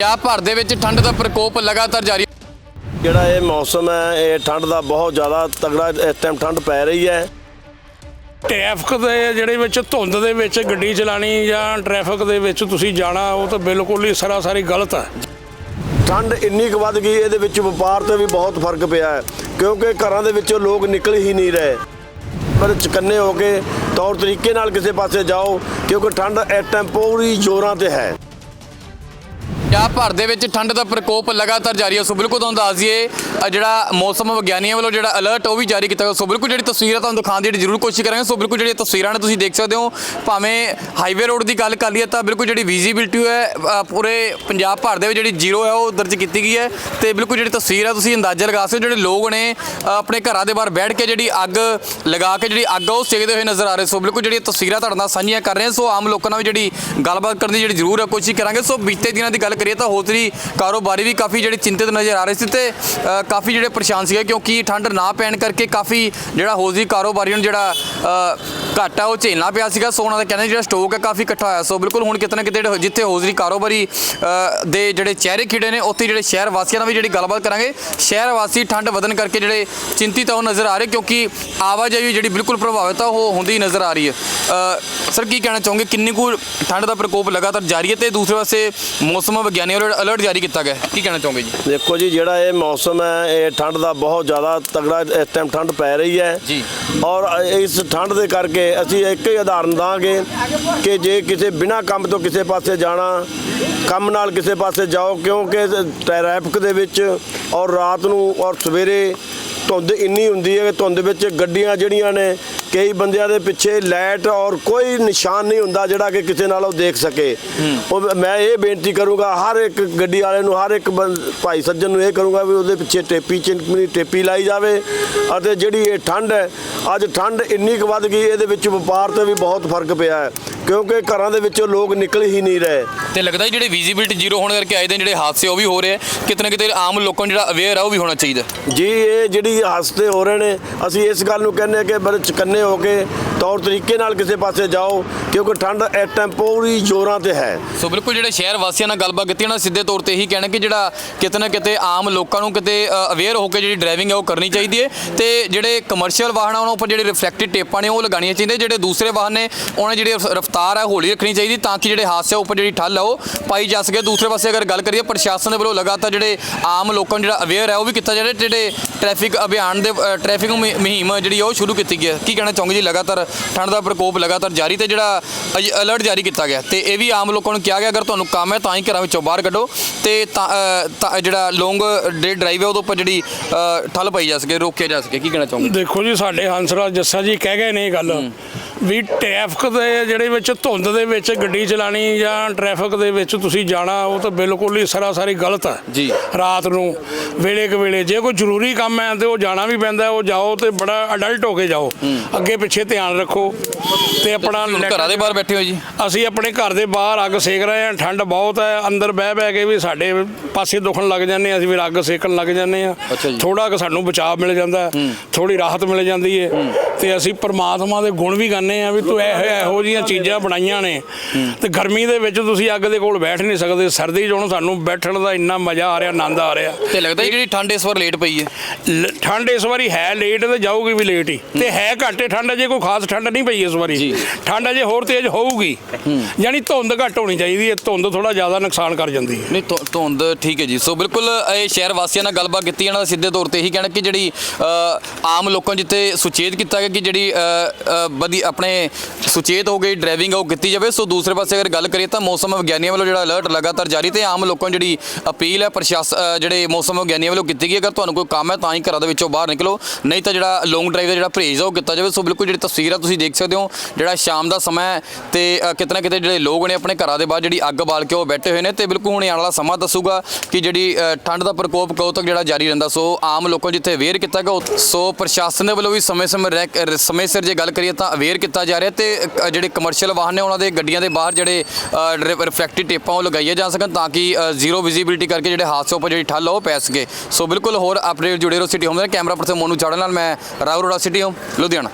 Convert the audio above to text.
ਪੰਜਾਬ ਭਰ ਦੇ ਵਿੱਚ ਠੰਡ ਦਾ ਪ੍ਰਕੋਪ ਲਗਾਤਾਰ ਜਾਰੀ। ਜਿਹੜਾ ਇਹ ਮੌਸਮ ਹੈ ਇਹ ਠੰਡ ਦਾ ਬਹੁਤ ਜ਼ਿਆਦਾ ਤਗੜਾ ਇਸ ਟਾਈਮ ਠੰਡ ਪੈ ਰਹੀ ਹੈ। ਟ੍ਰੈਫਿਕ ਦੇ ਜਿਹੜੇ ਵਿੱਚ ਧੁੰਦ ਦੇ ਵਿੱਚ ਗੱਡੀ ਚਲਾਣੀ ਜਾਂ ਟ੍ਰੈਫਿਕ ਦੇ ਵਿੱਚ ਤੁਸੀਂ ਜਾਣਾ ਉਹ ਤਾਂ ਬਿਲਕੁਲ ਹੀ ਸਰਾਸਰੀ ਗਲਤ ਹੈ। ਠੰਡ ਇੰਨੀ ਕੁ ਵੱਧ ਗਈ ਇਹਦੇ ਵਿੱਚ ਵਪਾਰ ਤੇ ਵੀ ਬਹੁਤ ਫ਼ਰਕ ਪਿਆ ਹੈ ਕਿਉਂਕਿ ਘਰਾਂ ਦੇ ਵਿੱਚੋਂ ਲੋਕ ਨਿਕਲ ਹੀ ਨਹੀਂ ਰਹੇ। ਪਰ ਚਕੰਨੇ ਹੋ ਕੇ ਤੌਰ ਤਰੀਕੇ ਨਾਲ ਕਿਸੇ ਪਾਸੇ ਜਾਓ ਕਿਉਂਕਿ ਠੰਡ ਇਸ ਟਾਈਮ ਪੂਰੀ ਜ਼ੋਰਾਂ ਤੇ ਹੈ। ਪੰਜਾਬ ਭਰ ਦੇ ਵਿੱਚ ਠੰਡ ਦਾ ਪ੍ਰਕੋਪ ਲਗਾਤਾਰ ਜਾਰੀ ਹੈ। ਸੋ ਬਿਲਕੁਲ ਤੁਹਾਨੂੰ ਦੱਸ ਦਈਏ ਜਿਹੜਾ ਮੌਸਮ ਵਿਗਿਆਨੀਆਂ ਵੱਲੋਂ ਜਿਹੜਾ ਅਲਰਟ ਉਹ ਵੀ ਜਾਰੀ ਕੀਤਾ ਗਿਆ। ਸੋ ਬਿਲਕੁਲ ਜਿਹੜੀ ਤਸਵੀਰਾਂ ਤੁਹਾਨੂੰ ਦਿਖਾਉਣ ਦੀ ਜਿਹੜੀ ਜ਼ਰੂਰ ਕੋਸ਼ਿਸ਼ ਕਰਾਂਗੇ। ਸੋ ਬਿਲਕੁਲ ਜਿਹੜੀਆਂ ਤਸਵੀਰਾਂ ਨੇ ਤੁਸੀਂ ਦੇਖ ਸਕਦੇ ਹੋ, ਭਾਵੇਂ ਹਾਈਵੇ ਰੋਡ ਦੀ ਗੱਲ ਕਰ ਲਈਏ ਤਾਂ ਬਿਲਕੁਲ ਜਿਹੜੀ ਵਿਜ਼ਿਬਿਲਟੀ ਹੈ ਪੂਰੇ ਪੰਜਾਬ ਭਰ ਦੇ ਵਿੱਚ ਜਿਹੜੀ ਜ਼ੀਰੋ ਹੈ ਉਹ ਦਰਜ ਕੀਤੀ ਗਈ ਹੈ। ਤੇ ਬਿਲਕੁਲ ਜਿਹੜੀ ਤਸਵੀਰ ਹੈ ਤੁਸੀਂ ਅੰਦਾਜ਼ਾ ਲਗਾ ਸਕਦੇ ਹੋ, ਜਿਹੜੇ ਲੋਕ ਨੇ ਆਪਣੇ ਘਰਾਂ ਦੇ ਬਾਹਰ ਬੈਠ ਕੇ ਜਿਹੜੀ ਅੱਗ ਲਗਾ ਕੇ ਜਿਹੜੀ ਅੱਗ ਉਹ ਸੇਕਦੇ ਹੋਏ ਨਜ਼ਰ ਆ ਰਹੇ। ਸੋ ਬਿਲਕੁਲ ਜਿਹੜੀਆਂ ਤਸਵੀਰਾਂ ਤੁਹਾਡੇ ਨਾਲ ਸਾਂਝੀਆਂ ਕਰ ਰਹੇ ਹਾਂ। ਸੋ ਆਮ ਲੋਕਾਂ ਨਾਲ ਵੀ ਜਿਹੜੀ ਗੱਲਬਾਤ ਕਰਨ ਦੀ ਜਿਹੜੀ ਜ਼ਰੂਰ ਹੈ ਕੋਸ਼ਿਸ਼ ਕਰਾਂਗੇ। ਸੋ ਬੀਤੇ ਦਿਨਾਂ ਦੀ ਗੱਲ ਕਰੀਏ ਤਾਂ ਹੋਤਰੀ ਕਾਰੋਬਾਰੀ ਵੀ ਕਾਫੀ ਜਿਹੜੇ ਚਿੰਤਿਤ ਨਜ਼ਰ ਆ ਰਹੇ ਸੀ ਤੇ ਕਾਫੀ ਜਿਹੜੇ ਪਰੇਸ਼ਾਨ ਸੀਗੇ ਕਿਉਂਕਿ ਠੰਡ ਨਾ ਪੈਣ ਕਰਕੇ ਕਾਫੀ ਜਿਹੜਾ ਹੋਜ਼ਰੀ ਕਾਰੋਬਾਰੀਆਂ ਨੂੰ ਜਿਹੜਾ ਅ, ਘਾਟਾ ਉਹ ਝੇਲਣਾ ਪਿਆ ਸੀਗਾ। ਸੋ ਉਹਨਾਂ ਦਾ ਕਹਿੰਦੇ ਜਿਹੜਾ ਸਟਾਕ ਹੈ ਕਾਫੀ ਇਕੱਠਾ ਹੋਇਆ। ਸੋ ਬਿਲਕੁਲ ਹੁਣ ਕਿਤੇ ਨਾ ਕਿਤੇ ਜਿੱਥੇ ਹੋਜ਼ਰੀ ਕਾਰੋਬਾਰੀ ਦੇ ਜਿਹੜੇ ਚਿਹਰੇ ਖਿੜੇ ਨੇ ਉੱਥੇ ਜਿਹੜੇ ਸ਼ਹਿਰ ਵਾਸੀਆਂ ਨਾਲ ਵੀ ਜਿਹੜੀ ਗੱਲਬਾਤ ਕਰਾਂਗੇ। ਸ਼ਹਿਰ ਵਾਸੀ ਠੰਡ ਵਧਣ ਕਰਕੇ ਜਿਹੜੇ ਚਿੰਤਿਤ ਆ ਉਹ ਨਜ਼ਰ ਆ ਰਹੇ ਕਿਉਂਕਿ ਆਵਾਜਾਈ ਜਿਹੜੀ ਬਿਲਕੁਲ ਪ੍ਰਭਾਵਿਤ ਆ ਉਹ ਹੁੰਦੀ ਨਜ਼ਰ ਆ ਰਹੀ ਹੈ। ਸਰ ਕੀ ਕਹਿਣਾ ਚਾਹੋਗੇ? ਕਿੰਨੀ ਕੁ ਠੰਡ ਦਾ ਪ੍ਰਕੋਪ ਲਗਾਤਾਰ ਜਾਰੀ ਹੈ ਤੇ ਦੂਸਰੇ ਪਾਸੇ ਮੌਸਮ ਵਿਗਿਆਨੀਆਂ ਵੱਲੋਂ ਅਲਰਟ ਜਾਰੀ ਕੀਤਾ ਗਿਆ ਹੈ। ਕੀ ਕਹਿਣਾ ਚਾਹੋਗੇ ਜੀ ਦੇਖੋ ਜੀ ਜਿਹੜਾ ਇਹ ਮੌਸਮ ਹੈ ਇਹ ਠੰਡ ਦਾ ਬਹੁਤ ਜ਼ਿਆਦਾ ਤਗੜਾ ਇਸ ਟਾਈਮ ਠੰਡ ਪੈ ਰਹੀ ਹੈ ਜੀ। ਔਰ ਇਸ ਠੰਡ ਦੇ ਕਰਕੇ ਅਸੀਂ ਇੱਕ ਹੀ ਉਦਾਹਰਨ ਦਾਂਗੇ ਕਿ ਜੇ ਕਿਸੇ ਬਿਨਾ ਕੰਮ ਤੋਂ ਕਿਸੇ ਪਾਸੇ ਜਾਣਾ ਕੰਮ ਨਾਲ ਕਿਸੇ ਪਾਸੇ ਜਾਓ ਕਿਉਂਕਿ ਟ੍ਰੈਫਿਕ ਦੇ ਵਿੱਚ ਔਰ ਰਾਤ ਨੂੰ ਔਰ ਸਵੇਰੇ ਧੁੰਦ ਇੰਨੀ ਹੁੰਦੀ ਹੈ ਕਿ ਧੁੰਦ ਵਿੱਚ ਗੱਡੀਆਂ ਜਿਹੜੀਆਂ ਨੇ ਕਈ ਬੰਦਿਆਂ ਦੇ ਪਿੱਛੇ ਲਾਈਟ ਔਰ ਕੋਈ ਨਿਸ਼ਾਨ ਨਹੀਂ ਹੁੰਦਾ ਜਿਹੜਾ ਕਿ ਕਿਸੇ ਨਾਲ ਉਹ ਦੇਖ ਸਕੇ। ਉਹ ਮੈਂ ਇਹ ਬੇਨਤੀ ਕਰੂੰਗਾ ਹਰ ਇੱਕ ਗੱਡੀ ਵਾਲੇ ਨੂੰ ਹਰ ਇੱਕ ਭਾਈ ਸੱਜਣ ਨੂੰ ਇਹ ਕਰੂੰਗਾ ਵੀ ਉਹਦੇ ਪਿੱਛੇ ਟੇਪੀ ਚਿੰਕਮਣੀ ਟੇਪੀ ਲਾਈ ਜਾਵੇ ਅਤੇ ਜਿਹੜੀ ਇਹ ਠੰਡ ਹੈ ਅੱਜ ਠੰਡ ਇੰਨੀ ਕੁ ਵੱਧ ਗਈ ਇਹਦੇ ਵਿੱਚ ਵਪਾਰ ਤੇ ਵੀ ਬਹੁਤ ਫ਼ਰਕ ਪਿਆ ਹੈ। ਕਿਉਂਕਿ ਘਰਾਂ ਦੇ ਵਿੱਚੋਂ ਲੋਕ ਨਿਕਲ ਹੀ ਨਹੀਂ ਰਹੇ। ਤੇ ਲੱਗਦਾ ਹੈ ਜਿਹੜੇ ਵਿਜ਼ਿਬਿਲਟੀ ਜ਼ੀਰੋ ਹੋਣ ਕਰਕੇ ਆਏ ਦਿਨ ਜਿਹੜੇ ਹਾਦਸੇ ਉਹ ਵੀ ਹੋ ਰਹੇ ਆ ਕਿਤੇ ਨਾ ਕਿਤੇ ਆਮ ਲੋਕਾਂ ਨੂੰ ਜਿਹੜਾ ਅਵੇਅਰ ਆ ਉਹ ਵੀ ਹੋਣਾ ਚਾਹੀਦਾ। ਜੀ ਇਹ ਜਿਹੜੀ ਹਾਦਸੇ ਹੋ ਰਹੇ ਨੇ ਅਸੀਂ ਇਸ ਗੱਲ ਨੂੰ ਕਹਿੰਦੇ ਕਿ ਬੜੇ ਚਕੰਨੇ ਹੋ ਕੇ ਤੌਰ ਤਰੀਕੇ ਨਾਲ ਕਿਸੇ ਪਾਸੇ ਜਾਓ ਕਿਉਂਕਿ ਠੰਡ ਇਸ ਟਾਈਮ ਪੂਰੀ ਜ਼ੋਰਾਂ ਤੇ ਹੈ। ਸੋ ਬਿਲਕੁਲ ਜਿਹੜੇ ਸ਼ਹਿਰ ਵਾਸੀਆਂ ਨਾਲ ਗੱਲਬਾਤ ਕੀਤੀ ਉਹਨਾਂ ਸਿੱਧੇ ਤੌਰ ਤੇ ਇਹੀ ਕਹਿਣਾ ਕਿ ਜਿਹੜਾ ਕਿਤੇ ਨਾ ਕਿਤੇ ਆਮ ਲੋਕਾਂ ਨੂੰ ਕਿਤੇ ਅਵੇਅਰ ਹੋ ਕੇ ਜਿਹੜੀ ਡਰਾਈਵਿੰਗ ਹੈ ਉਹ ਕਰਨੀ ਚਾਹੀਦੀ ਹੈ। ਤੇ ਜਿਹੜੇ ਕਮਰਸ਼ੀਅਲ ਵਾਹਨ ਉਹਨਾਂ ਉੱਪਰ ਜਿਹੜੇ ਰਿਫਲੈਕਟਿਵ ਟੇਪਾਂ ਨੇ ਉਹ ਲਗਾਉਣੀਆਂ ਚਾਹੀਦੀਆਂ। ਜਿਹੜੇ ਦੂਸਰੇ ਵਾਹਨ ਨੇ ਉਹਨਾਂ ਦੀ ਜਿਹੜੀ ਰਫ- ਰਫ਼ਤਾਰ ਹੈ ਹੌਲੀ ਰੱਖਣੀ ਚਾਹੀਦੀ ਤਾਂ ਕਿ ਜਿਹੜੇ ਹਾਦਸੇ ਉੱਪਰ ਜਿਹੜੀ ਠੱਲ ਹੈ ਉਹ ਪਾਈ ਜਾ ਸਕੇ। ਦੂਸਰੇ ਪਾਸੇ ਅਗਰ ਗੱਲ ਕਰੀਏ ਪ੍ਰਸ਼ਾਸਨ ਦੇ ਵੱਲੋਂ ਲਗਾਤਾਰ ਜਿਹੜੇ ਆਮ ਲੋਕਾਂ ਨੂੰ ਜਿਹੜਾ ਅਵੇਅਰ ਹੈ ਉਹ ਵੀ ਕੀਤਾ ਜਾ ਰਿਹਾ ਜਿਹੜੇ ਟ੍ਰੈਫਿਕ ਅਭਿਆਨ ਦੇ ਟ੍ਰੈਫਿਕ ਮੁਹਿੰਮ ਜਿਹੜੀ ਉਹ ਸ਼ੁਰੂ ਕੀਤੀ ਗਈ ਹੈ। ਕੀ ਕਹਿਣਾ ਚਾਹੋਗੇ ਜੀ? ਲਗਾਤਾਰ ਠੰਡ ਦਾ ਪ੍ਰਕੋਪ ਲਗਾਤਾਰ ਜਾਰੀ ਤੇ ਜਿਹੜਾ ਅਲਰਟ ਜਾਰੀ ਕੀਤਾ ਗਿਆ। ਤੇ ਇਹ ਵੀ ਆਮ ਲੋਕਾਂ ਨੂੰ ਕਿਹਾ ਗਿਆ ਅਗਰ ਤੁਹਾਨੂੰ ਕੰਮ ਹੈ ਤਾਂ ਹੀ ਘਰਾਂ ਵਿੱਚੋਂ ਬਾਹਰ ਕੱਢੋ। ਤੇ ਜਿਹੜਾ ਲੌਂਗ ਡੇ ਡਰਾਈਵ ਹੈ ਉਹਦੇ ਉੱਪਰ ਜਿਹੜੀ ਠੱਲ ਪਾਈ ਜਾ ਸਕੇ ਰੋਕਿਆ ਜਾ ਸਕੇ। ਕੀ ਕਹਿਣਾ ਚਾਹੋਗੇ? ਦੇਖੋ ਜੀ ਸਾਡੇ ਹੰਸਰਾਜ ਜੱਸਾ ਜੀ ਕਹਿ ਗਏ ਨੇ ਇਹ ਗੱਲ। ਵੀ ਟ੍ਰੈਫਿਕ ਦੇ ਜਿਹੜੇ ਵਿੱਚ ਧੁੰਦ ਦੇ ਵਿੱਚ ਗੱਡੀ ਚਲਾਣੀ ਜਾਂ ਟ੍ਰੈਫਿਕ ਦੇ ਵਿੱਚ ਤੁਸੀਂ ਜਾਣਾ ਉਹ ਤਾਂ ਬਿਲਕੁਲ ਹੀ ਸਰਾਸਰੀ ਗਲਤ ਹੈ ਜੀ। ਰਾਤ ਨੂੰ ਵੇਲੇ ਕੁ ਵੇਲੇ। ਜੇ ਕੋਈ ਜ਼ਰੂਰੀ ਕੰਮ ਹੈ ਤੇ ਉਹ ਜਾਣਾ ਵੀ ਪੈਂਦਾ ਉਹ ਜਾਓ ਤੇ ਬੜਾ ਅਡਲਟ ਹੋ ਕੇ ਜਾਓ। ਅੱਗੇ ਪਿੱਛੇ ਧਿਆਨ ਰੱਖੋ ਤੇ ਆਪਣਾ ਘਰਾਂ ਦੇ ਬਾਹਰ ਬੈਠੇ ਹੋ ਜੀ? ਅਸੀਂ ਆਪਣੇ ਘਰ ਦੇ ਬਾਹਰ ਅੱਗ ਸੇਕ ਰਹੇ ਹਾਂ ਠੰਡ ਬਹੁਤ ਹੈ ਅੰਦਰ ਬਹਿ ਬਹਿ ਕੇ ਵੀ ਸਾਡੇ ਪਾਸੇ ਦੁਖਣ ਲੱਗ ਜਾਂਦੇ ਅਸੀਂ ਵੀ ਅੱਗ ਸੇਕਣ ਲੱਗ ਜਾਂਦੇ ਆ। ਥੋੜਾ ਕੁ ਸਾਨੂੰ ਬਚਾਅ ਮਿਲ ਜਾਂਦਾ ਥੋੜੀ ਰਾਹਤ ਮਿਲ ਜਾਂਦੀ ਹੈ। ਤੇ ਅਸੀਂ ਪ੍ਰਮਾਤਮਾ ਦੇ ਗੁਣ ਵੀ ਗਾਉਂਦੇ ਆ ਵੀ ਤੂੰ ਇਹੋ ਇਹੋ ਜੀਆਂ ਚੀਜ਼ਾਂ ਬਣਾਈਆਂ ਨੇ। ਤੇ ਗਰਮੀ ਦੇ ਵਿੱਚ ਤੁਸੀਂ ਅੱਗ ਦੇ ਕੋਲ ਬੈਠ ਨਹੀਂ ਸਕਦੇ। ਸਰਦੀ 'ਚ ਹੁਣ ਸਾਨੂੰ ਬੈਠਣ ਦਾ ਇੰਨਾ ਮਜ਼ਾ ਆ ਰਿਹਾ ਆਨੰਦ ਆ ਰਿਹਾ। ਤੇ ਲੱਗਦਾ ਜੀ ਜਿਹੜੀ ਠੰਡ ਇਸ ਵਾਰ ਲੇਟ ਪਈ ਹੈ? ਠੰਡ ਇਸ ਵਾਰੀ ਹੈ ਲੇਟ ਤੇ ਜਾਊਗੀ ਵੀ ਲੇਟ ਹੀ। ਤੇ ਹੈ। ਘੱਟੇ ਠੰਡ ਅਜੇ ਕੋਈ ਖਾਸ ਠੰਡ ਨਹੀਂ ਪਈ ਇਸ ਵਾਰੀ। ਜੀ। ਠੰਡ ਅਜੇ ਹੋਰ ਤੇਜ਼ ਹੋਊਗੀ। ਯਾਨੀ ਧੁੰਦ ਘੱਟ ਹੋਣੀ ਚਾਹੀਦੀ ਹੈ। ਧੁੰਦ ਥੋੜਾ ਜ਼ਿਆਦਾ ਨੁਕਸਾਨ ਕਰ ਜਾਂਦੀ ਹੈ। ਨਹੀਂ ਧੁੰਦ ਠੀਕ ਹੈ ਜੀ। ਸੋ ਬਿਲਕੁਲ ਇਹ ਸ਼ਹਿਰ ਵਾਸੀਆਂ ਨਾਲ ਗੱਲਬਾਤ ਕੀਤੀ ਇਹਨਾਂ ਦਾ ਸਿੱਧੇ ਤੌਰ ਤੇ ਇਹੀ ਕਹਿਣਾ ਕਿ ਜਿਹੜੀ ਆਮ ਲੋਕਾਂ ਜਿੱਥੇ ਸੁਚੇਤ ਕੀਤਾ ਗਿਆ ਕਿ ਜਿਹੜੀ ਅ, ਵਧੀ ਆਪਣੇ ਸੁਚੇਤ ਹੋ ਗਈ ਡਰਾਈਵਿੰਗ ਉਹ ਕੀਤੀ ਜਾਵੇ। ਸੋ ਦੂਸਰੇ ਪਾਸੇ ਅਗਰ ਗੱਲ ਕਰੀਏ ਤਾਂ ਮੌਸਮ ਵਿਗਿਆਨੀਆਂ ਵੱਲੋਂ ਜਿਹੜਾ ਅਲਰਟ ਲਗਾਤਾਰ ਜਾਰੀ ਤੇ ਆਮ ਲੋਕਾਂ ਨੂੰ ਜਿਹੜੀ ਅਪੀਲ ਹੈ ਪ੍ਰਸ਼ਾਸਨ ਜਿਹੜੇ ਮੌਸਮ ਵਿਗਿਆਨੀਆਂ ਵੱਲੋਂ ਕੀਤੀ ਗਈ ਅਗਰ ਤੁਹਾਨੂੰ ਕੋਈ ਕੰਮ ਹੈ ਤਾਂ ਹੀ ਘਰਾਂ ਦੇ ਵਿੱਚੋਂ ਬਾਹਰ ਨਿਕਲੋ। ਨਹੀਂ ਤਾਂ ਜਿਹੜਾ ਲੌਂਗ ਡਰਾਈਵ ਦਾ ਜਿਹੜਾ ਪਰਹੇਜ਼ ਆ ਉਹ ਕੀਤਾ ਜਾਵੇ। ਸੋ ਬਿਲਕੁਲ ਜਿਹੜੀ ਤਸਵੀਰ ਆ ਤੁਸੀਂ ਦੇਖ ਸਕਦੇ ਹੋ ਜਿਹੜਾ ਸ਼ਾਮ ਦਾ ਸਮਾਂ ਹੈ ਤੇ ਅ, ਕਿਤੇ ਨਾ ਕਿਤੇ ਜਿਹੜੇ ਲੋਕ ਨੇ ਆਪਣੇ ਘਰਾਂ ਦੇ ਬਾਹਰ ਜਿਹੜੀ ਅੱਗ ਬਾਲ ਕੇ ਉਹ ਬੈਠੇ ਹੋਏ ਨੇ ਤੇ ਬਿਲਕੁਲ ਹੁਣ ਆਉਣ ਵਾਲਾ ਸਮਾਂ ਦੱਸੂਗਾ ਕਿ ਜਿਹੜੀ ਠੰਡ ਦਾ ਪ੍ਰਕੋਪ ਕਦੋਂ ਤੱਕ ਜਿਹੜਾ ਜਾਰੀ ਰਹਿੰਦਾ। ਸੋ ਆਮ ਲੋਕਾਂ ਜਿੱਥੇ ਅਵੇਅਰ ਕੀਤਾ ਗਿਆ ਸੋ ਪ੍ਰਸ਼ਾਸਨ ਦੇ ਵੱਲੋਂ ਵੀ ਸਮੇਂ ਸਮੇਂ ਸਿਰ ਜੇ ਗੱਲ ਕਰੀਏ ਤਾਂ ਅਵੇਅਰ ਕੀਤਾ ਜਾ ਰਿਹਾ ਤੇ ਜਿਹੜੇ ਕਮਰਸ਼ੀਅਲ ਵਾਹਨ ਨੇ ਉਹਨਾਂ ਦੇ ਗੱਡੀਆਂ ਦੇ ਬਾਹਰ ਜਿਹੜੇ ਰਿਫਲੈਕਟਿਵ ਟੇਪਾਂ ਉਹ ਲਗਾਈਆਂ ਜਾ ਸਕਣ ਤਾਂ ਕਿ ਜ਼ੀਰੋ ਵਿਜ਼ਿਬਿਲਿਟੀ ਕਰਕੇ ਜਿਹੜੇ ਹਾਦਸੇ ਉੱਪਰ ਜਿਹੜੀ ਠੱਲ ਉਹ ਪੈ ਸਕੇ। ਸੋ ਬਿਲਕੁਲ ਹੋਰ ਅਪਡੇਟ ਜੁੜੇ ਰਹੋ ਸਿਟੀ ਹੋਮ ਦੇ ਕੈਮਰਾ ਪਰਸਨ ਮੋਨੂ ਚਾੜਨ ਨਾਲ ਮੈਂ ਰਾਉ ਰੋੜਾ ਸਿਟੀ ਹੋਮ ਲੁਧਿਆਣਾ।